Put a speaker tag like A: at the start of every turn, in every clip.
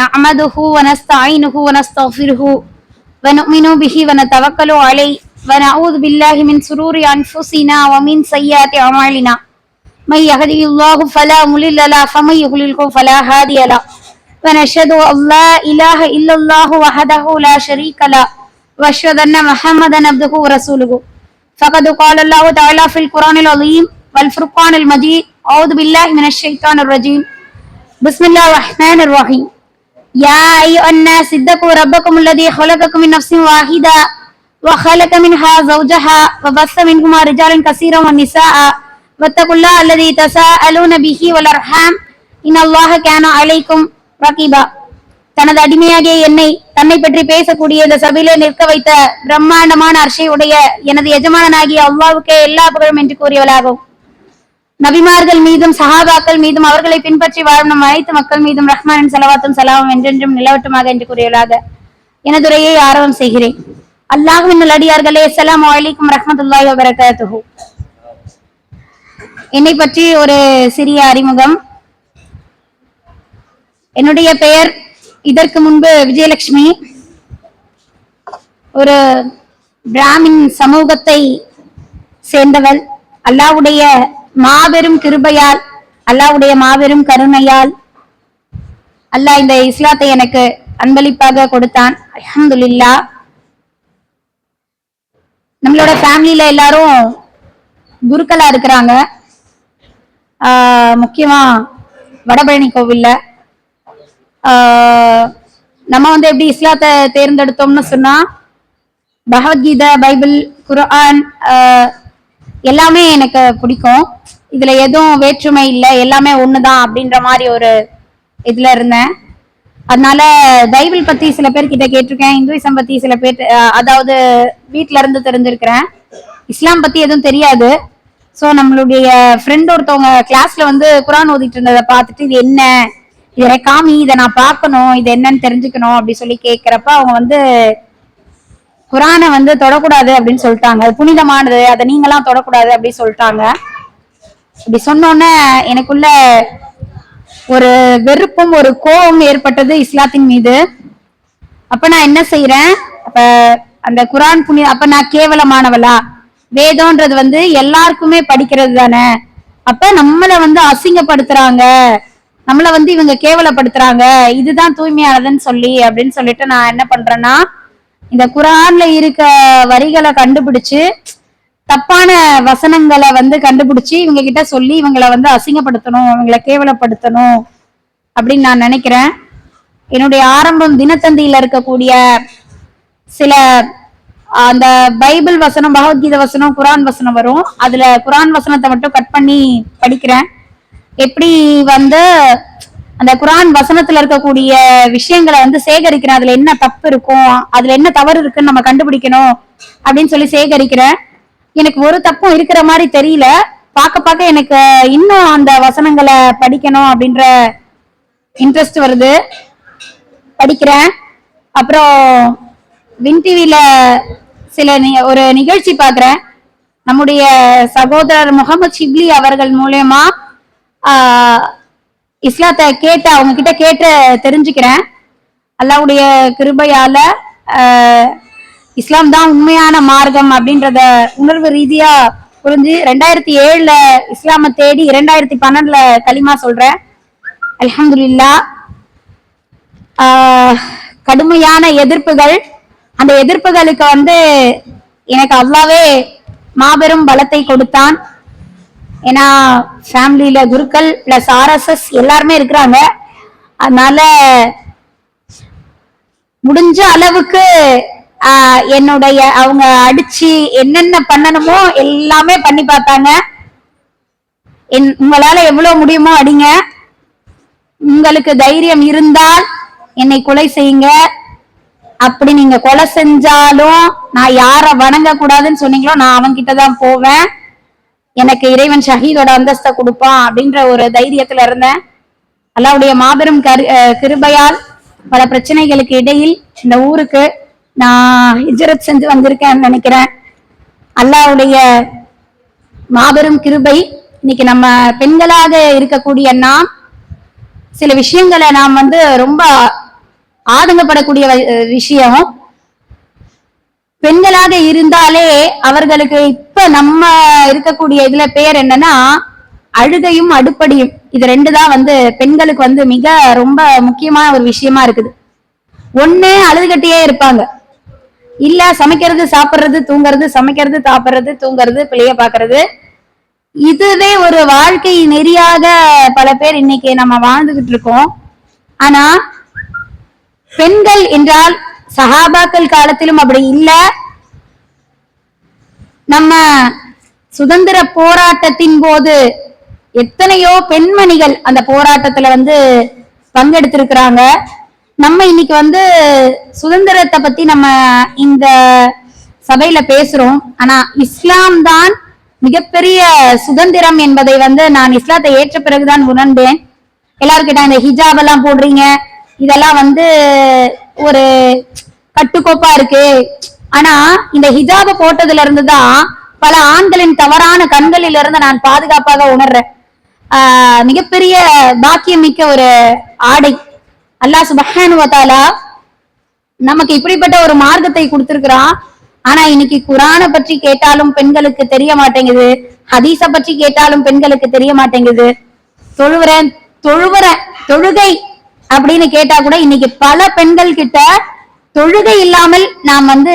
A: نحمده ونستعينه ونستغفره ونؤمن به ونتوكل عليه ونعوذ بالله من سرور أنفسنا ومن سيئات أعمالنا. من يهده الله فلا مضل له فمن يضلله فلا هادي له. ونشهد أن لا إله إلا الله وحده لا شريك له وأشهد أن محمدا عبده ورسوله. فقد قال الله تعالى في القرآن العظيم والفرقان المجيد أعوذ بالله من الشيطان الرجيم. بسم الله الرحمن الرحيم. يا أيها الناس اتقوا ربكم الذي خلقكم من نفس واحدة وخلق منها زوجها وبث منهما رجالا كثيرا ونساء واتقوا الله الذي تساءلون به والأرحام إن الله كان عليكم رقيبا தனது அடிமையாகிய என்னை தன்னை பற்றி பேசக்கூடிய இந்த சபையிலே நிற்க வைத்த பிரம்மாண்டமான அர்ஷை உடைய எனது எஜமானனாகிய அல்லாவுக்கே எல்லா புகழும் என்று கூறியவளாகும் நபிமார்கள் மீதும் சஹாபாக்கள் மீதும் அவர்களை பின்பற்றி வாழும் நம் அனைத்து மக்கள் மீதும் ரஹ்மானின் செலவாத்தும் சலாமும் என்றென்றும் நிலவட்டுமாக என்று கூறியவளாக எனது ஆரம்பம் செய்கிறேன். அல்லாஹுவின் நல்லடியார்களே அஸ்ஸலாமு அலைக்கும் ரஹமத்துல்லாஹி வபரகாத்துஹு. என்னை பற்றி ஒரு சிறிய அறிமுகம். என்னுடைய பெயர் இதற்கு முன்பு விஜயலட்சுமி. ஒரு பிராமின் சமூகத்தை சேர்ந்தவள். அல்லாவுடைய மாபெரும் கிருபையால் அல்லாவுடைய மாபெரும் கருணையால் அல்லாஹ் இந்த இஸ்லாத்தை எனக்கு அன்பளிப்பாக கொடுத்தான். அல்ஹம்துலில்லா. நம்மளோட ஃபேமிலியில எல்லாரும் குருக்களா இருக்கிறாங்க. முக்கியமா வடபழனி கோவில்ல. நம்ம வந்து எப்படி இஸ்லாத்தை தேர்ந்தெடுத்தோம்னு சொன்னா பகவத்கீதை பைபிள் குர்ஆன் எல்லாமே எனக்கு பிடிக்கும். இதுல எதுவும் வேற்றுமை இல்லை எல்லாமே ஒண்ணுதான் அப்படின்ற மாதிரி ஒரு இதுல இருந்தேன். அதனால பைபிள் பத்தி சில பேர் கிட்ட கேட்டிருக்கேன் இந்துவிசம் பத்தி சில பேர் அதாவது வீட்ல இருந்து தெரிஞ்சிருக்கிறேன். இஸ்லாம் பத்தி எதுவும் தெரியாது. ஸோ நம்மளுடைய ஃப்ரெண்ட் ஒருத்தவங்க கிளாஸ்ல வந்து குரான் ஓதிட்டு இருந்ததை பார்த்துட்டு இது என்ன? இதை காமி இதை நான் பார்க்கணும் இது என்னன்னு தெரிஞ்சுக்கணும் அப்படி சொல்லி கேட்கிறப்ப அவங்க வந்து குரானை வந்து தொடக்கூடாது அப்படின்னு சொல்லிட்டாங்க. அது புனிதமானது அதை நீங்களாம் தொடக்கூடாது அப்படின்னு சொல்லிட்டாங்க. இப்படி சொன்னோன்னே எனக்குள்ள ஒரு வெறுப்பும் ஒரு கோபம் ஏற்பட்டது இஸ்லாத்தின் மீது. அப்ப நான் என்ன செய்யறேன் அப்ப அந்த குரான் புனித அப்ப நான் கேவலமானவளா? வேதம்ன்றது வந்து எல்லாருக்குமே படிக்கிறது தானே? அப்ப நம்மள வந்து அசிங்கப்படுத்துறாங்க. நம்மள வந்து இவங்க கேவலப்படுத்துறாங்க. இதுதான் தூய்மையானதுன்னு சொல்லி அப்படின்னு சொல்லிட்டு நான் என்ன பண்றேன்னா இந்த குரான்ல இருக்க வரிகளை கண்டுபிடிச்சு தப்பான வசனங்களை வந்து கண்டுபிடிச்சு இவங்க கிட்ட சொல்லி இவங்களை வந்து அசிங்கப்படுத்தணும் இவங்களை கேவலப்படுத்தணும் அப்படின்னு நான் நினைக்கிறேன். என்னுடைய ஆரம்பம் தினத்தந்தியில இருக்கக்கூடிய சில அந்த பைபிள் வசனம் பகவத்கீதை வசனம் குரான் வசனம் வரும். அதுல குரான் வசனத்தை மட்டும் கட் பண்ணி படிக்கிறேன். எப்படி வந்து அந்த குரான் வசனத்துல இருக்கக்கூடிய விஷயங்களை வந்து சேகரிக்கிறேன். அதுல என்ன தப்பு இருக்கும் அதுல என்ன தவறு இருக்குன்னு நம்ம கண்டுபிடிக்கணும் அப்படின்னு சொல்லி சேகரிக்கிறேன். எனக்கு ஒரு தப்பும் இருக்கிற மாதிரி தெரியல. பார்க்க பார்க்க எனக்கு இன்னும் அந்த வசனங்களை படிக்கணும் அப்படின்ற இன்ட்ரெஸ்ட் வருது. படிக்கிறேன். அப்புறம் வின் டிவியில சில ஒரு நிகழ்ச்சி பார்க்குறேன். நம்முடைய சகோதரர் முகமது ஷிப்லி அவர்கள் மூலயமா இஸ்லாத்தை கேட்டு அவங்க கிட்ட கேட்டு தெரிஞ்சுக்கிறேன். அல்லாவுடைய கிருபையால இஸ்லாம் தான் உண்மையான மார்க்கம் அப்படின்றத உணர்வு ரீதியா புரிஞ்சு ரெண்டாயிரத்தி ஏழுல இஸ்லாமை தேடி இரண்டாயிரத்தி பன்னெண்டுல களிமா சொல்றேன். அலமதுல்லா கடுமையான எதிர்ப்புகள். அந்த எதிர்ப்புகளுக்கு வந்து எனக்கு அவ்வளவே மாபெரும் பலத்தை கொடுத்தான். ஏன்னா ஃபேமிலியில குருக்கள் பிளஸ் ஆர்எஸ்எஸ் எல்லாருமே இருக்கிறாங்க. அதனால முடிஞ்ச அளவுக்கு என்னுடைய அவங்க அடிச்சு என்னென்ன பண்ணணுமோ எல்லாமே பண்ணி பார்த்தாங்க. என் உங்களால எவ்வளவு முடியுமோ அடிங்க. உங்களுக்கு தைரியம் இருந்தால் என்னை கொலை செய்யுங்க. அப்படி நீங்க கொலை செஞ்சாலும் நான் யார வணங்க கூடாதுன்னு சொன்னீங்களோ நான் அவன்கிட்ட தான் போவேன். எனக்கு இறைவன் ஷஹீதோட அந்தஸ்தை கொடுப்பான் அப்படின்ற ஒரு தைரியத்துல இருந்தேன். அல்லாவுடைய மாபெரும் கரு கிருபையால் பல பிரச்சனைகளுக்கு இடையில் இந்த ஊருக்கு நான் ஹிஜரத் செஞ்சு வந்திருக்கேன்னு நினைக்கிறேன். அல்லாவுடைய மாபெரும் கிருபை இன்னைக்கு நம்ம பெண்களாக இருக்கக்கூடிய நாம் சில விஷயங்களை நாம் வந்து ரொம்ப ஆதங்கப்படக்கூடிய விஷயம். பெண்களாக இருந்தாலே அவர்களுக்கு இப்ப நம்ம இருக்கக்கூடிய இதுல பேர் என்னன்னா அழுகையும் அடுப்படியும். இது ரெண்டு தான் வந்து பெண்களுக்கு வந்து மிக ரொம்ப முக்கியமான ஒரு விஷயமா இருக்குது. ஒண்ணு அழுதுகட்டியே இருப்பாங்க. இல்ல சமைக்கிறது சாப்பிடுறது தூங்குறது சமைக்கிறது சாப்பிடுறது தூங்குறது பிள்ளைய பாக்குறது. இதுவே ஒரு வாழ்க்கை நெறியாக பல பேர் இன்னைக்கு நம்ம வாழ்ந்துகிட்டு இருக்கோம். ஆனா பெண்கள் என்றால் சஹாபாக்கள் காலத்திலும் அப்படி இல்ல. நம்ம சுதந்திர போராட்டத்தின் போது எத்தனையோ பெண்மணிகள் அந்த போராட்டத்துல வந்து பங்கெடுத்திருக்கிறாங்க. நம்ம இன்னைக்கு வந்து சுதந்திரத்தை பத்தி நம்ம இந்த சபையில பேசுறோம். ஆனா இஸ்லாம் தான் மிகப்பெரிய சுதந்திரம் என்பதை வந்து நான் இஸ்லாத்தை ஏற்ற பிறகுதான் உணர்ந்தேன். எல்லாருக்கிட்ட இந்த ஹிஜாப் எல்லாம் போடுறீங்க. இதெல்லாம் வந்து ஒரு கட்டுக்கோப்பா இருக்கு. ஆனா இந்த ஹிஜாப போட்டதுல இருந்து தான் பல ஆண்களின் தவறான கண்களில் இருந்து நான் பாதுகாப்பாக உணர்றேன். ஆஹ் மிகப்பெரிய பாக்கியம் மிக்க ஒரு ஆடை. அல்லாஹ் சுபஹானுவத்தாலா நமக்கு இப்படிப்பட்ட ஒரு மார்க்கத்தை கொடுத்திருக்கிறான். ஆனா இன்னைக்கு குரானை பற்றி கேட்டாலும் பெண்களுக்கு தெரிய மாட்டேங்குது. ஹதீஸ பற்றி கேட்டாலும் பெண்களுக்கு தெரிய மாட்டேங்குது. தொழுவுறேன் தொழுவுறேன் தொழுகை அப்படின்னு கேட்டா கூட இன்னைக்கு பல பெண்கள் கிட்ட தொழுகை இல்லாமல் நாம் வந்து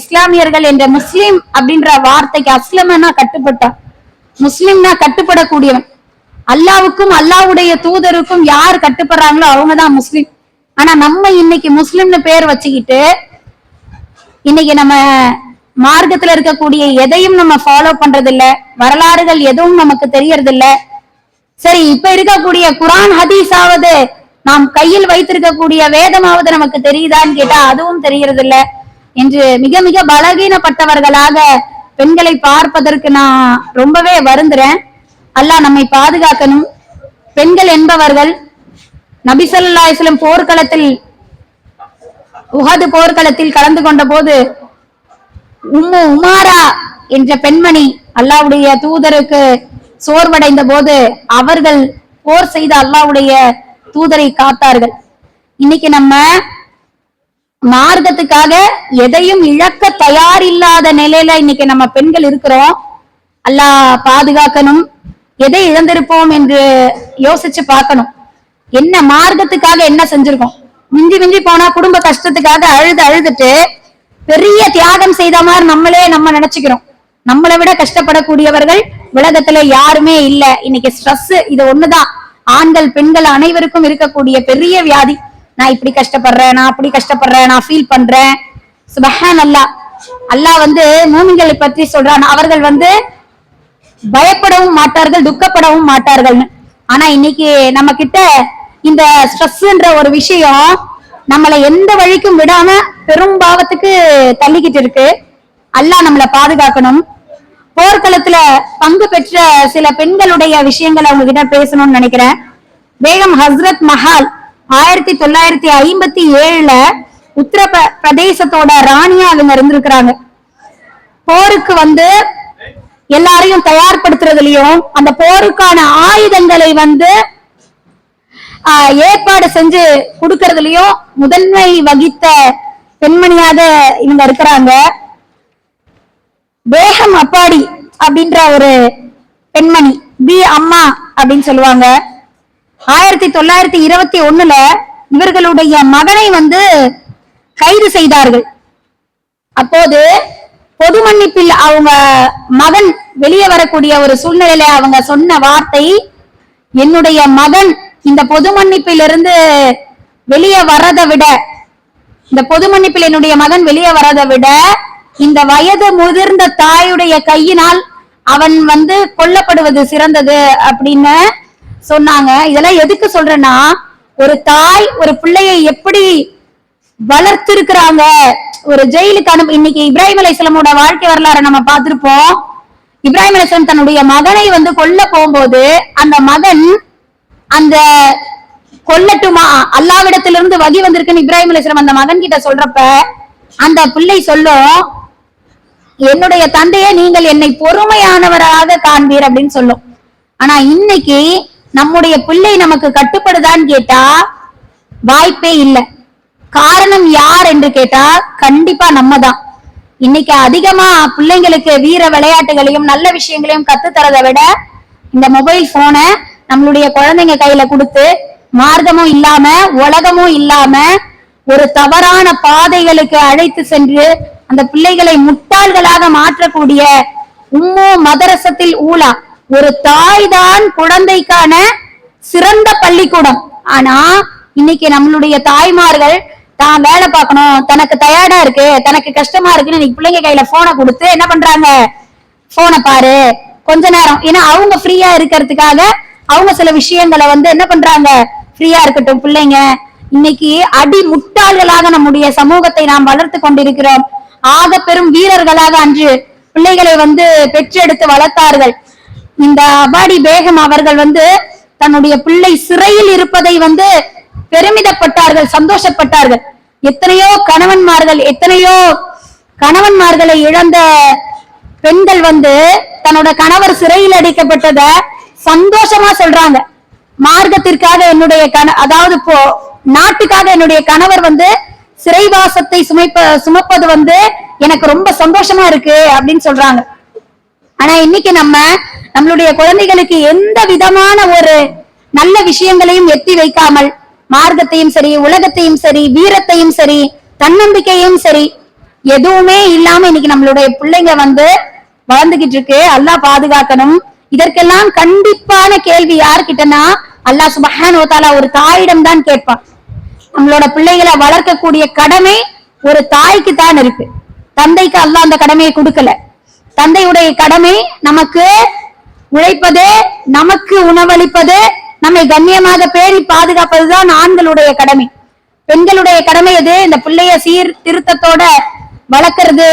A: இஸ்லாமியர்கள் என்ற முஸ்லீம் அப்படின்ற வார்த்தைக்கு அஸ்லமனா கட்டுப்பட்டான் முஸ்லிம்னா கட்டுப்படக்கூடியவன். அல்லாவுக்கும் அல்லாவுடைய தூதருக்கும் யார் கட்டுப்படுறாங்களோ அவங்கதான் முஸ்லிம். ஆனா நம்ம இன்னைக்கு முஸ்லிம்னு பேர் வச்சுக்கிட்டு இன்னைக்கு நம்ம மார்க்கத்துல இருக்கக்கூடிய எதையும் நம்ம ஃபாலோ பண்றது இல்ல வரலாறுகள் எதுவும் நமக்கு தெரியறது இல்ல சரி இப்ப இருக்கக்கூடிய குரான் ஹதீஸாவது நாம் கையில் வைத்திருக்கக்கூடிய வேதமாவது நமக்கு தெரியுதான்னு கேட்டா அதுவும் தெரியறது இல்ல என்று மிக மிக பலகீனப்பட்டவர்களாக பெண்களை பார்ப்பதற்கு நான் ரொம்பவே வருந்துறேன். அல்லாஹ் நம்மை பாதுகாக்கணும். பெண்கள் என்பவர்கள் நபிசல்லாஸ்லம் போர்க்களத்தில் உஹது போர்க்களத்தில் கலந்து கொண்ட போது உம்மு உமாரா என்ற பெண்மணி அல்லாவுடைய தூதருக்கு சோர்வடைந்த போது அவர்கள் போர் செய்த அல்லாவுடைய தூதரை காத்தார்கள். இன்னைக்கு நம்ம மார்க்கத்துக்காக எதையும் இழக்க தயார் இல்லாத நிலையில இன்னைக்கு நம்ம பெண்கள் இருக்கிறோம். அல்லாஹ் பாதுகாக்கணும். எதை இழந்திருப்போம் என்று யோசிச்சு பார்க்கணும். என்ன மார்க்கத்துக்காக என்ன செஞ்சிருக்கோம்? மிஞ்சி மிஞ்சி போனா குடும்ப கஷ்டத்துக்காக அழுது அழுதுட்டு பெரிய தியாகம் செய்த மாதிரி நம்மளே நம்ம நினைச்சுக்கிறோம். நம்மளை விட கஷ்டப்படக்கூடியவர்கள் உலகத்துல யாருமே இல்ல. இன்னைக்கு ஸ்ட்ரெஸ் இது ஒண்ணுதான். ஆண்கள் பெண்கள் அனைவருக்கும் இருக்கக்கூடிய பெரிய வியாதி. நான் இப்படி கஷ்டப்படுறேன் நான் அப்படி கஷ்டப்படுறேன் நான் ஃபீல் பண்றேன். சுபஹான் அல்லாஹ் அல்லாஹ் வந்து மூமிங்களை பற்றி சொல்றான். அவர்கள் வந்து பயப்படவும் மாட்டார்கள் துக்கப்படவும் மாட்டார்கள்னு ஆனா இன்னைக்கு நம்ம கிட்ட இந்த ஸ்ட்ரெஸ்ன்ற ஒரு விஷயம் நம்மளை எந்த வழிக்கும் விடாம பெரும் பாவத்துக்கு தள்ளிக்கிட்டு இருக்கு. அல்லாஹ் நம்மளை பாதுகாக்கணும். போர்க்களத்துல பங்கு பெற்ற சில பெண்களுடைய விஷயங்களை அவங்க கிட்ட பேசணும்னு நினைக்கிறேன். பேகம் ஹஸ்ரத் மஹால் ஆயிரத்தி தொள்ளாயிரத்தி ஐம்பத்தி ஏழுல உத்தர பிரதேசத்தோட ராணியா அவங்க இருந்திருக்கிறாங்க. போருக்கு வந்து எல்லாரையும் தயார்படுத்துறதுலயும் அந்த போருக்கான ஆயுதங்களை வந்து ஆஹ், ஏற்பாடு செஞ்சு கொடுக்கறதுலயும் முதன்மை வகித்த பெண்மணியாக இவங்க இருக்கிறாங்க. பேகம் அப்பாடி அப்படின்ற ஒரு பெண்மணி பி. அம்மா அப்படின்னு சொல்லுவாங்க. ஆயிரத்தி தொள்ளாயிரத்தி இருபத்தி ஒண்ணுல இவர்களுடைய மகனை வந்து கைது செய்தார்கள். அப்போது பொது மன்னிப்பில் அவங்க மகன் வெளியே வரக்கூடிய ஒரு சூழ்நிலையில அவங்க சொன்ன வார்த்தை என்னுடைய மகன் இந்த பொது மன்னிப்பிலிருந்து வெளியே வர்றதை விட இந்த பொது மன்னிப்பில் என்னுடைய மகன் வெளியே வரதை விட இந்த வயது முதிர்ந்த தாயுடைய கையினால் அவன் வந்து கொல்லப்படுவது சிறந்தது அப்படின்னு சொன்னாங்க. இதெல்லாம் எதுக்கு சொல்றேன்னா ஒரு தாய் ஒரு பிள்ளையை எப்படி வளர்த்திருக்கிறாங்க. ஒரு ஜெயிலுக்கு அனுப்ப இன்னைக்கு இப்ராஹிம் அலிஸ்லமோட வாழ்க்கை வரலாறை நம்ம பார்த்திருப்போம். இப்ராஹிம் அலைஹிஸ்ஸலாம் தன்னுடைய மகனை வந்து கொல்ல போகும்போது அந்த மகன் அந்த கொல்லட்டுமா அல்லாவிடத்திலிருந்து வகி வந்திருக்குன்னு இப்ராஹிம் அலைஹிஸ்ஸலாம் அந்த மகன் கிட்ட சொல்றப்ப அந்த பிள்ளை சொல்லும் என்னுடைய தந்தைய நீங்கள் என்னை பொறுமையானவராக காண்பீர் அப்படின்னு சொல்லும். ஆனா இன்னைக்கு நம்முடைய பிள்ளை நமக்கு கட்டுப்படுதான்னு கேட்டா வாய்ப்பே இல்லை. காரணம் யார் என்று கேட்டா கண்டிப்பா நம்ம தான் இன்னைக்கு அதிகமா பிள்ளைங்களுக்கு வீர விளையாட்டுகளையும் நல்ல விஷயங்களையும் கத்து தரதை விட இந்த மொபைல் போனை நம்மளுடைய குழந்தைங்க கையில கொடுத்து மார்க்கமும் இல்லாம உலகமும் இல்லாம ஒரு தவறான பாதைகளுக்கு அழைத்து சென்று அந்த பிள்ளைகளை முட்டாள்களாக மாற்றக்கூடிய உம்மோ மதரசத்தில் ஊலா. ஒரு தாய் தான் குழந்தைக்கான சிறந்த பள்ளிக்கூடம். ஆனா இன்னைக்கு நம்மளுடைய தாய்மார்கள் தான் வேலை பார்க்கணும். தனக்கு டயர்டா இருக்கு. தனக்கு கஷ்டமா இருக்குன்னு இன்னைக்கு பிள்ளைங்க கையில போனை கொடுத்து என்ன பண்றாங்க? போனை பாரு. கொஞ்ச நேரம். ஏன்னா அவங்க ஃப்ரீயா இருக்கிறதுக்காக அவங்க சில விஷயங்களை வந்து என்ன பண்றாங்க? ஃப்ரீயா இருக்கட்டும் பிள்ளைங்க. இன்னைக்கு அடி முட்டாள்களாக நம்முடைய சமூகத்தை நாம் வளர்த்து கொண்டிருக்கிறோம். ஆக பெரும் வீரர்களாக அன்று பிள்ளைகளை வந்து பெற்றெடுத்து வளர்த்தார்கள். இந்த அபாடி பேகம் அவர்கள் வந்து தன்னுடைய பிள்ளை சிறையில் இருப்பதை வந்து பெருமிதப்பட்டார்கள் சந்தோஷப்பட்டார்கள். எத்தனையோ கணவன்மார்கள் எத்தனையோ கணவன்மார்களை இழந்த பெண்கள் வந்து தன்னோட கணவர் சிறையில் அடைக்கப்பட்டத சந்தோஷமா சொல்றாங்க. மார்க்கத்திற்காக என்னுடைய கண அதாவது போ நாட்டுக்காக என்னுடைய கணவர் வந்து சிறைவாசத்தை சுமைப்ப சுமப்பது வந்து எனக்கு ரொம்ப சந்தோஷமா இருக்கு அப்படின்னு சொல்றாங்க. ஆனா இன்னைக்கு நம்ம நம்மளுடைய குழந்தைகளுக்கு எந்த விதமான ஒரு நல்ல விஷயங்களையும் எத்தி வைக்காமல் மார்க்கத்தையும் சரி உலகத்தையும் சரி வீரத்தையும் சரி தன்னம்பிக்கையும் சரி எதுவுமே இல்லாம இன்னைக்கு நம்மளுடைய பிள்ளைங்க வந்து வளர்ந்துகிட்டு இருக்கு. அல்லாஹ் பாதுகாக்கணும். இதற்கெல்லாம் கண்டிப்பான கேள்வி யாருக்கிட்டனா அல்லாஹ் சுபஹான் ஒரு தாயிடம் தான் கேட்பான். நம்மளோட பிள்ளைகளை வளர்க்கக்கூடிய கடமை ஒரு தாய்க்கு தான் இருக்கு. தந்தைக்கு அல்லாஹ் அந்த கடமையை கொடுக்கல. தந்தையுடைய கடமை நமக்கு உழைப்பது நமக்கு உணவளிப்பது நம்மை கண்ணியமாக பேணி பாதுகாப்பதுதான் ஆண்களுடைய கடமை. பெண்களுடைய கடமை எது? இந்த பிள்ளைய சீர் திருத்தத்தோட வளர்க்கறது.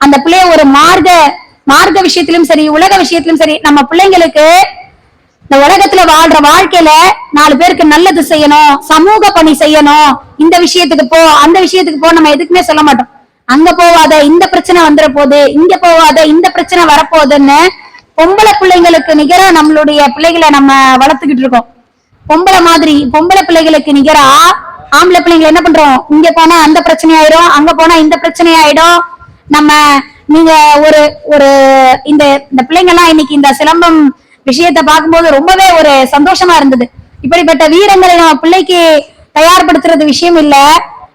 A: அந்த பிள்ளைய ஒரு மார்க்க மார்க்க விஷயத்திலும் சரி உலக விஷயத்திலும் சரி நம்ம பிள்ளைங்களுக்கு இந்த உலகத்துல வாழ்ற வாழ்க்கையில நாலு பேருக்கு நல்லது செய்யணும் சமூக பணி செய்யணும். இந்த விஷயத்துக்கு போ அந்த விஷயத்துக்கு போ நம்ம எதுக்குமே சொல்ல மாட்டோம். அங்க போவாத இந்த பிரச்சனை வந்துட போகுது இங்க போவாத இந்த பிரச்சனை வரப்போகுதுன்னு பொம்பளை பிள்ளைங்களுக்கு நிகரா நம்மளுடைய பிள்ளைகளை நம்ம வளர்த்துக்கிட்டு இருக்கோம். பொம்பளை மாதிரி பொம்பளை பிள்ளைகளுக்கு நிகரா ஆம்பளை பிள்ளைங்க என்ன பண்றோம்? இங்க போனா அந்த பிரச்சனை ஆயிடும் அங்க போனா இந்த பிரச்சனை ஆயிடும் நம்ம நீங்க ஒரு ஒரு இந்த இந்த பிள்ளைங்க எல்லாம் இன்னைக்கு இந்த சிலம்பம் விஷயத்தை பார்க்கும்போது ரொம்பவே ஒரு சந்தோஷமா இருந்தது. இப்படிப்பட்ட வீரங்களை நம்ம பிள்ளைக்கு தயார்படுத்துறது விஷயம் இல்ல.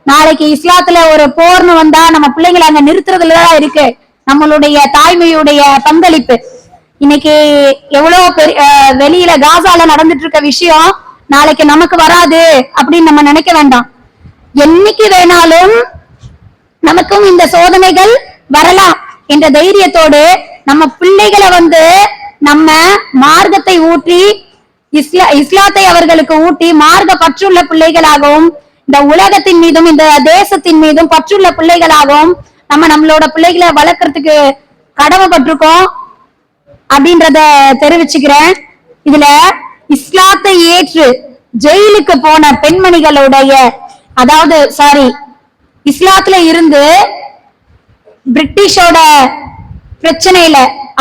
A: நாளைக்கு இஸ்லாத்துல ஒரு போர்னு வந்தா நம்ம பிள்ளைங்களை அங்க நிறுத்துறதுலதான் இருக்கு. நம்மளுடைய தாய்மையுடைய பங்களிப்பு. இன்னைக்கு எவ்வளவு பெரிய வெளியில காசால நடந்துட்டு இருக்க விஷயம் நாளைக்கு நமக்கு வராது அப்படின்னு நம்ம நினைக்க வேண்டாம். என்னைக்கு வேணாலும் நமக்கும் இந்த சோதனைகள் வரலாம் என்ற தைரியத்தோடு நம்ம பிள்ளைகளை வந்து நம்ம மார்க்கத்தை ஊற்றி இஸ்லா இஸ்லாத்தை அவர்களுக்கு ஊட்டி மார்க்க பற்றுள்ள பிள்ளைகளாகவும் இந்த உலகத்தின் மீதும் இந்த தேசத்தின் மீதும் பற்றுள்ள பிள்ளைகளாகவும் நம்ம நம்மளோட பிள்ளைகளை வளர்க்கறதுக்கு கடமைப்பட்டிருக்கோம். அப்படின்றத தெரிவிச்சுக்கிறேன். இதுல இஸ்லாத்தை ஏற்று ஜெயிலுக்கு போன பெண்மணிகளுடைய அதாவது சாரி இஸ்லாத்துல இருந்து பிரிட்டிஷோட பிரச்சனையில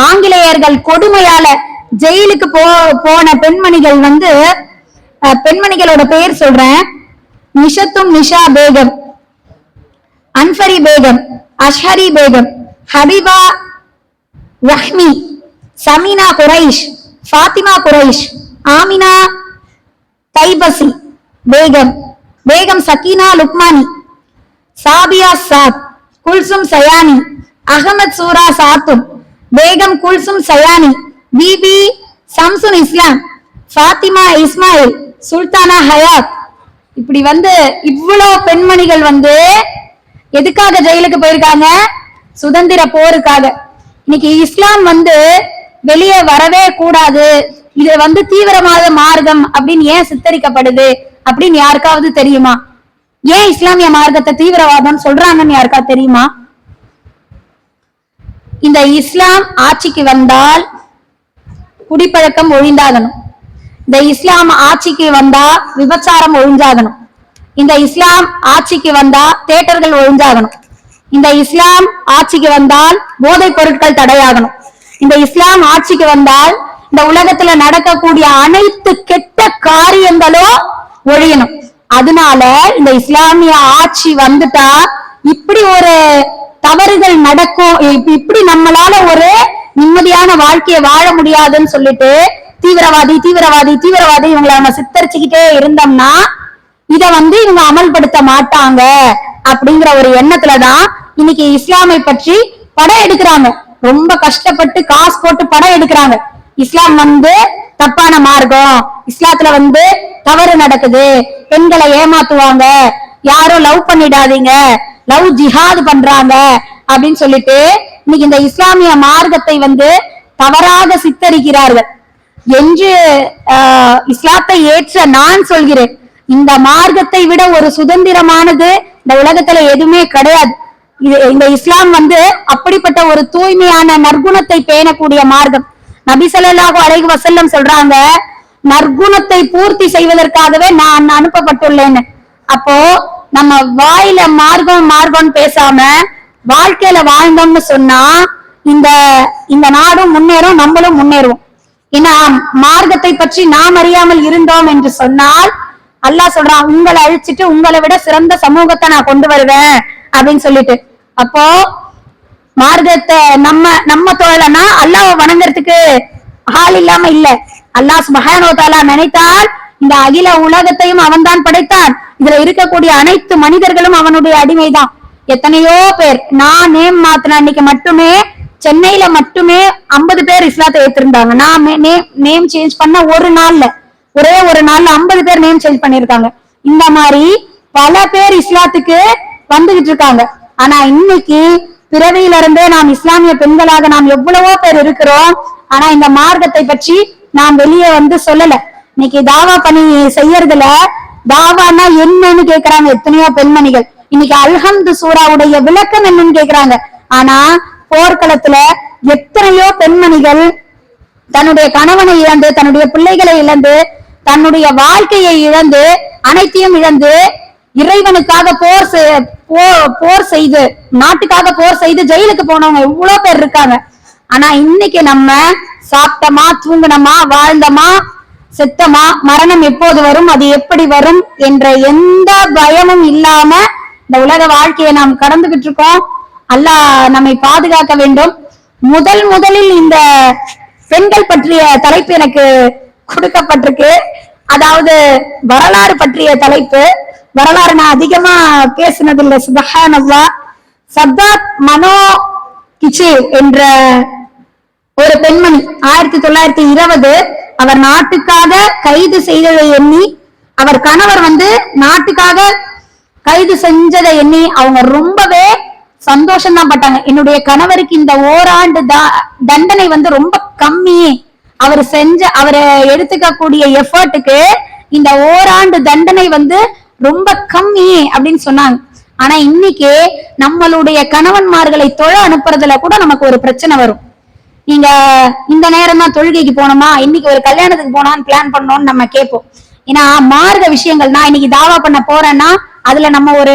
A: ஆங்கிலேயர்கள் கொடுமையால ஜெயிலுக்கு போ போன பெண்மணிகள் வந்து பெண்மணிகளோட பெயர் சொல்றேன். நிஷத்தும் நிஷா பேகம் அன்ஃபரி பேகம் அஷ்ஹரி பேகம் ஹபிபா ரஹ்மி சமீனா குரைஷ் ஃபாத்திமா குரைஷ் ஆமினா தைபசி பேகம் பேகம் சக்கீனா லுக்மானி சாபியா சாத் குல்சும் சயானி அகமத் சூரா சாத்தும் பேகம் குல்சும் சயானி பிபி சம்சுன் இஸ்லாம் ஃபாத்திமா இஸ்மாயில் சுல்தானா ஹயாத். இப்படி வந்து இவ்வளவு பெண்மணிகள் வந்து எதுக்காக ஜெயிலுக்கு போயிருக்காங்க? சுதந்திர போருக்காக. இன்னைக்கு இஸ்லாம் வந்து வெளியே வரவே கூடாது. இது வந்து தீவிரவாத மார்க்கம் அப்படின்னு ஏன் சித்தரிக்கப்படுது? அப்படின்னு யாருக்காவது தெரியுமா? ஏன் இஸ்லாமிய மார்க்கத்தை தீவிரவாதம் சொல்றாங்கன்னு யாருக்காவது தெரியுமா? இந்த இஸ்லாம் ஆட்சிக்கு வந்தால் குடிப்பழக்கம் ஒழிந்தாகணும். இந்த இஸ்லாம் ஆட்சிக்கு வந்தா விபச்சாரம் ஒழிஞ்சாகணும். இந்த இஸ்லாம் ஆட்சிக்கு வந்தா தேட்டர்கள் ஒழிஞ்சாகணும். இந்த இஸ்லாம் ஆட்சிக்கு வந்தால் போதைப் பொருட்கள் தடையாகணும். இந்த இஸ்லாம் ஆட்சிக்கு வந்தால் இந்த உலகத்துல நடக்கக்கூடிய அனைத்து கெட்ட காரியங்களும் ஒழியணும். அதனால இந்த இஸ்லாமிய ஆட்சி வந்துட்டா இப்படி ஒரு தவறுகள் நடக்கும். இப்ப- இப்படி நம்மளால ஒரு நிம்மதியான வாழ்க்கையை வாழ முடியாதுன்னு சொல்லிட்டு தீவிரவாதி தீவிரவாதி தீவிரவாதி இவங்களை நம்ம சித்தரிச்சுக்கிட்டே இருந்தோம்னா இத வந்து இவங்க அமல்படுத்த மாட்டாங்க அப்படிங்கிற ஒரு எண்ணத்துலதான் இன்னைக்கு இஸ்லாமை பற்றி படம் எடுக்கிறாங்க. ரொம்ப கஷ்டப்பட்டு காசு போட்டு படம் எடுக்கிறாங்க. இஸ்லாம் வந்து தப்பான மார்க்கம். இஸ்லாத்துல வந்து தவறு நடக்குது. பெண்களை ஏமாத்துவாங்க. யாரும் லவ் பண்ணிடாதீங்க. லவ் ஜிஹாது பண்றாங்க அப்படின்னு சொல்லிட்டு இன்னைக்கு இந்த இஸ்லாமிய மார்க்கத்தை வந்து தவறாக சித்தரிக்கிறார்கள். என்று ஆஹ், இஸ்லாத்தை ஏற்ற நான் சொல்கிறேன். இந்த மார்க்கத்தை விட ஒரு சுதந்திரமானது இந்த உலகத்துல எதுவுமே கிடையாது. இது இந்த இஸ்லாம் வந்து அப்படிப்பட்ட ஒரு தூய்மையான நற்குணத்தை பேணக்கூடிய மார்க்கம். நபி ஸல்லல்லாஹு அலைஹி வஸல்லம் சொல்றாங்க நற்குணத்தை பூர்த்தி செய்வதற்காகவே நான் அனுப்பப்பட்டுள்ளேன்னு. அப்போ நம்ம வாயில மார்க்கம் மார்க்கம் பேசாம வாழ்க்கையில வாழ்ந்தோம்னு சொன்னா இந்த இந்த நாடும் முன்னேறும் நம்மளும் முன்னேறுவோம். ஏன்னா மார்க்கத்தை பற்றி நாம் அறியாமல் இருந்தோம் என்று சொன்னால் அல்லாஹ் சொல்றான் உங்களை அழிச்சிட்டு உங்களை விட சிறந்த சமூகத்தை நான் கொண்டு வருவேன். அப்படின்னு சொல்லிட்டு. அப்போ மார்க்கத்தை நம்ம நம்ம தோழனா அல்லாஹ்வை வணங்குறதுக்கு ஆள் இல்லாம இல்ல. அல்லாஹ் சுபஹானஹு வ நினைத்தால் இந்த அகில உலகத்தையும் அவன்தான் படைத்தான். இதுல இருக்கக்கூடிய அனைத்து மனிதர்களும் அவனுடைய அடிமைதான். எத்தனையோ பேர் நான் நேம் மாத்தின அன்னைக்கு மட்டுமே சென்னையில மட்டுமே 50 பேர் இஸ்லாத்தை ஏத்திருந்தாங்க. நான் நேம் சேஞ்ச் பண்ண ஒரு நாள்ல ஒரே ஒரு நாள்ல 50 பேர் நேம் சேஞ்ச் பண்ணிருக்காங்க இந்த மாதிரி பல பேர் இஸ்லாத்துக்கு வந்துகிட்டு இருக்காங்க. ஆனா இன்னைக்கு பிறவியில இருந்தே நாம் இஸ்லாமிய பெண்களாக நாம் எவ்வளவோ பேர் இருக்கிறோம். ஆனா இந்த மார்க்கத்தை பற்றி நாம் வெளியே வந்து சொல்லல. இன்னைக்கு தாவா பணி செய்யறதுல தாவான்னா என்னன்னு கேக்குறாங்க எத்தனையோ பெண்மணிகள். இன்னைக்கு அல்ஹம்து சூராவுடைய விளக்கம் என்னன்னு கேக்குறாங்க. ஆனா போர்க்களத்துல எத்தனையோ பெண்மணிகள் தன்னுடைய கணவனை இழந்து தன்னுடைய பிள்ளைகளை இழந்து தன்னுடைய வாழ்க்கையை இழந்து அனைத்தையும் இழந்து இறைவனுக்காக போர் செ- போர் செய்து நாட்டுக்காக போர் செய்து ஜெயிலுக்கு போனவங்க எவ்வளவு பேர் இருக்காங்க. ஆனா இன்னைக்கு நம்ம சாப்பிட்டமா தூங்கினமா வாழ்ந்தமா செத்தமா மரணம் எப்போது வரும் அது எப்படி வரும் என்ற எந்த பயமும் இல்லாம இந்த உலக வாழ்க்கையை நாம் கடந்துகிட்டு இருக்கோம். அல்லாஹ் நம்மை பாதுகாக்க வேண்டும். முதல் முதலில் இந்த பெண்கள் பற்றிய தலைப்பு எனக்கு கொடுக்கப்பட்டிருக்கு. அதாவது வரலாறு பற்றிய தலைப்பு. வரலாறு நான் அதிகமா பேசினது இல்ல சுபஹானல்லா. சத்தாத் மனோ கிச்சு என்ற ஒரு பெண்மணி ஆயிரத்தி தொள்ளாயிரத்தி இருபது அவர் நாட்டுக்காக கைது செய்ததை எண்ணி அவர் கணவர் வந்து நாட்டுக்காக கைது செஞ்சதை எண்ணி அவங்க ரொம்பவே சந்தோஷம் தான் பட்டாங்க. என்னுடைய கணவருக்கு இந்த ஓராண்டு தா- தண்டனை வந்து ரொம்ப கம்மி. அவர் செஞ்ச அவர் எடுத்துக்கக்கூடிய எஃபர்ட்டுக்கு இந்த ஓராண்டு தண்டனை வந்து ரொம்ப கம்மி அப்படின்னு சொன்னாங்க. ஆனா இன்னைக்கு நம்மளுடைய கணவன்மார்களை தொழ அனுப்புறதுல கூட நமக்கு ஒரு பிரச்சனை வரும். நீங்க இந்த நேரம் தான் தொழுகைக்கு போனோமா? இன்னைக்கு ஒரு கல்யாணத்துக்கு போனான்னு பிளான் பண்ணோம்னு நம்ம கேட்போம். ஏன்னா மார்க்க விஷயங்கள் நான் இன்னைக்கு தாவா பண்ண போறேன்னா அதுல நம்ம ஒரு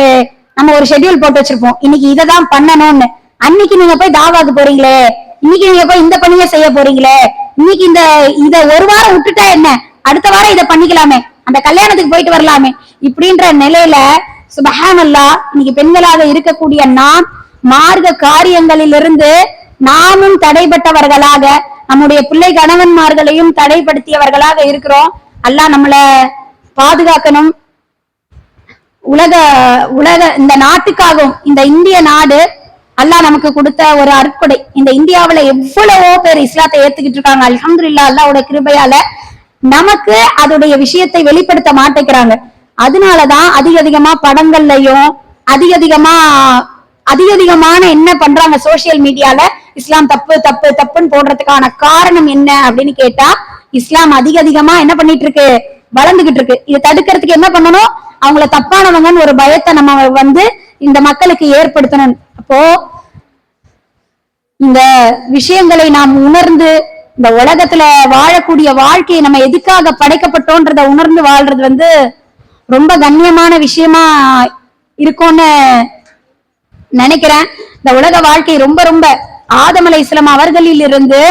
A: நம்ம ஒரு ஷெட்யூல் போட்டு வச்சிருப்போம். இன்னைக்கு இதை தான் பண்ணணும்னு. அன்னைக்கு நீங்க போய் தாவாக்கு போறீங்களே? இன்னைக்கு நீங்க போய் இந்த பணியை செய்ய போறீங்களே? இன்னைக்கு இந்த இத ஒரு வாரம் விட்டுட்டா என்ன? அடுத்த வாரம் இதை பண்ணிக்கலாமே. அந்த கல்யாணத்துக்கு போயிட்டு வரலாமே. இப்படின்ற நிலையில சுபஹானல்லா இன்னைக்கு பெண்களாக இருக்கக்கூடிய நாம் மார்க்க காரியங்களிலிருந்து நாமும் தடைப்பட்டவர்களாக நம்முடைய பிள்ளை கணவன்மார்களையும் தடைப்படுத்தியவர்களாக இருக்கிறோம். அல்லாஹ் நம்மள பாதுகாக்கணும். உலக உலக இந்த நாட்டுக்காகவும் இந்த இந்திய நாடு அல்லாஹ் நமக்கு கொடுத்த ஒரு அற்கொடை இந்த இந்தியாவுல எவ்வளவோ பேர் இஸ்லாத்தை ஏத்துக்கிட்டு இருக்காங்க. அல்ஹம்துலில்லாஹ் அல்லாவோட கிருபையால நமக்கு அதோடைய விஷயத்தை வெளிப்படுத்த மாட்டேங்கிறாங்க. அதனாலதான் அதிக அதிகமா படங்கள்லயும் அதிக அதிகமா அதிக அதிகமான என்ன பண்றாங்க சோசியல் மீடியால இஸ்லாம் தப்பு தப்பு தப்புன்னு போடுறதுக்கான காரணம் என்ன அப்படின்னு கேட்டா இஸ்லாம் அதிக அதிகமா என்ன பண்ணிட்டு இருக்கு வளர்ந்துகிட்டு இருக்கு இதை தடுக்கிறதுக்கு என்ன பண்ணணும்? அவங்கள தப்பானவங்கன்னு ஒரு பயத்தை நம்ம வந்து இந்த மக்களுக்கு ஏற்படுத்தணும். அப்போ இந்த விஷயங்களை நாம் உணர்ந்து இந்த உலகத்துல வாழக்கூடிய வாழ்க்கையை நம்ம எதுக்காக படைக்கப்பட்டோன்றத உணர்ந்து வாழ்றது வந்து ரொம்ப கண்ணியமான விஷயமா இருக்கும்னு நினைக்கிறேன். இந்த உலக வாழ்க்கை ரொம்ப ரொம்ப ஆதமலை இஸ்லாம் அவர்களில் இருந்து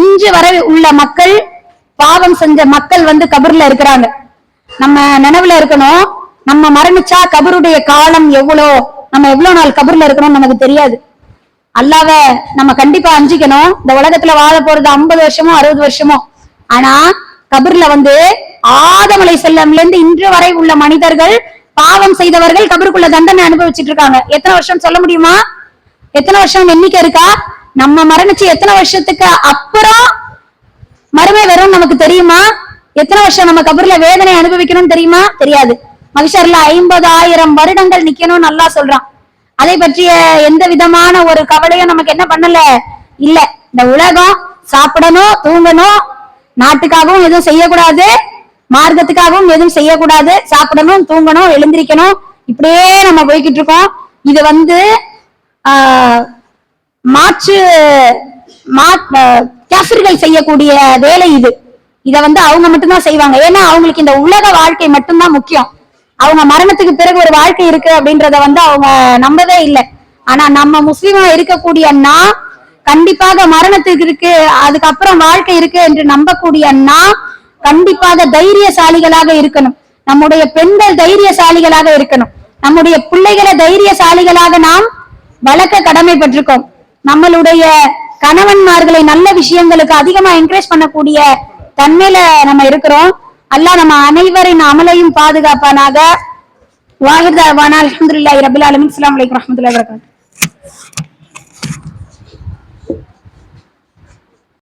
A: இன்று வரை உள்ள மக்கள் பாவம் செஞ்ச மக்கள் வந்து கபர்ல இருக்கிறாங்க. நம்ம நினைவுல இருக்கணும் நம்ம மரணிச்சா கபருடைய காலம் எவ்வளோ நம்ம எவ்வளவு நாள் கபர்ல இருக்கணும்னு நமக்கு தெரியாது. அல்லாவ நம்ம கண்டிப்பா அஞ்சிக்கணும். இந்த உலகத்துல வாழ போறது ஐம்பது வருஷமோ அறுபது வருஷமோ. ஆனா கபர்ல வந்து ஆதமலை செல்லம்ல இருந்து இன்று வரை உள்ள மனிதர்கள் பாவம் செய்தவர்கள் கபருக்குள்ள தண்டனை அனுபவிச்சிட்டு இருக்காங்க. எத்தனை வருஷம் சொல்ல முடியுமா? எத்தனை வருஷம் எண்ணிக்கை இருக்கா? நம்ம மரணிச்சு எத்தனை வருஷத்துக்கு அப்புறம் மறுமை வரும் நமக்கு தெரியுமா? எத்தனை வருஷம் நம்ம கபர்ல வேதனை அனுபவிக்கணும்னு தெரியுமா? தெரியாது. மகிஷர்ல ஐம்பதாயிரம் வருடங்கள் நிக்கணும் நல்லா சொல்றான். அதை பற்றிய எந்த விதமான ஒரு கவலையும் நமக்கு என்ன பண்ணல? இல்ல. இந்த உலகம் சாப்பிடணும் தூங்கணும் நாட்டுக்காகவும் எதுவும் செய்யக்கூடாது மார்க்கத்துக்காகவும் எதுவும் செய்யக்கூடாது. சாப்பிடணும் தூங்கணும் எழுந்திருக்கணும். இப்படியே நம்ம போய்கிட்டு இருக்கோம். இது வந்து ஆஹ் மாற்று கேஃபிர்கள் செய்யக்கூடிய வேலை இது. இதை வந்து அவங்க மட்டும்தான் செய்வாங்க. ஏன்னா அவங்களுக்கு இந்த உலக வாழ்க்கை மட்டும்தான் முக்கியம். அவங்க மரணத்துக்கு பிறகு ஒரு வாழ்க்கை இருக்கு அப்படின்றத வந்து அவங்க நம்பவே இல்லை. ஆனா நம்ம முஸ்லீமா இருக்கக்கூடிய நான் கண்டிப்பாக மரணத்துக்கு இருக்கு அதுக்கப்புறம் வாழ்க்கை இருக்கு என்று நம்பக்கூடிய நான் கண்டிப்பாக தைரியசாலிகளாக இருக்கணும். நம்முடைய பெண்கள் தைரியசாலிகளாக இருக்கணும். நம்முடைய பிள்ளைகளை தைரியசாலிகளாக நாம் வளர்க்க கடமைப்பட்டிருக்கோம். நம்மளுடைய கணவன்மார்களை நல்ல விஷயங்களுக்கு அதிகமா என்கரேஜ் பண்ணக்கூடிய தன்மையில நம்ம இருக்கிறோம். அல்லாஹ் நம்ம அனைவரின் அமலையும் பாதுகாப்பானாக. வாகிர்தாவானா அலமதுல்லாஹி ரபில் அலமின் அஸ்ஸலாமு வலைக்கம் வரமத்துல வரகாத்து